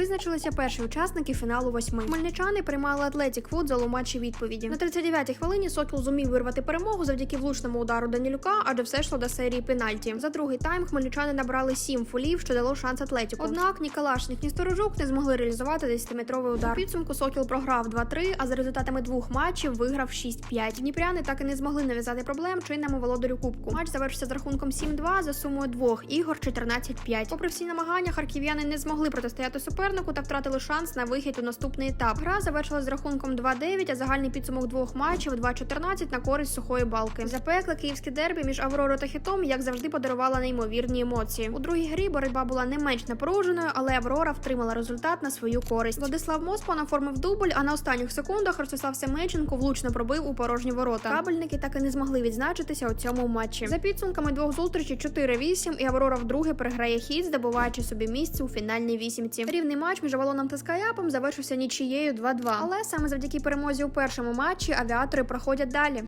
Визначилися перші учасники фіналу восьми. Хмельничани приймали Атлетік Футзал у матчі відповіді. На 39-й хвилині Сокіл зумів вирвати перемогу завдяки влучному удару Данілюка, адже все йшло до серії пенальті. За другий тайм хмельничани набрали сім фолів, що дало шанс Атлетіку. Однак ні Калашник, ні Сторожук не змогли реалізувати 10-метровий удар. Підсумку Сокіл програв 2-3, а за результатами двох матчів виграв 6-5. Дніпряни так і не змогли нав'язати проблем чинному володарю кубку. Матч завершився з рахунком 7-2 за сумою двох ігор 14-5. Попри всі намагання, харків'яни не змогли протистояти супернику та втратили шанс на вихід у наступний етап. Гра завершилась з рахунком 2-9, а загальний підсумок двох матчів 2-14 на користь сухої балки. Запекле київське дербі між Авророю та Хітом, як завжди, подарувала неймовірні емоції. У другій грі боротьба була не менш напруженою, але Аврора втримала результат на свою користь. Владислав Моспан оформив дубль, а на останніх секундах Ростислав Семеченко влучно пробив у порожні ворота. Кабельники так і не змогли відзначитися у цьому матчі. За підсумками двох зустрічей 4-8 і Аврора вдруге переграє хід, здобуваючи собі місце у фінальній вісімці. Рівний матч між Авалоном та Скаяпом завершився нічією 2-2. Але саме завдяки перемозі у першому матчі авіатори проходять далі.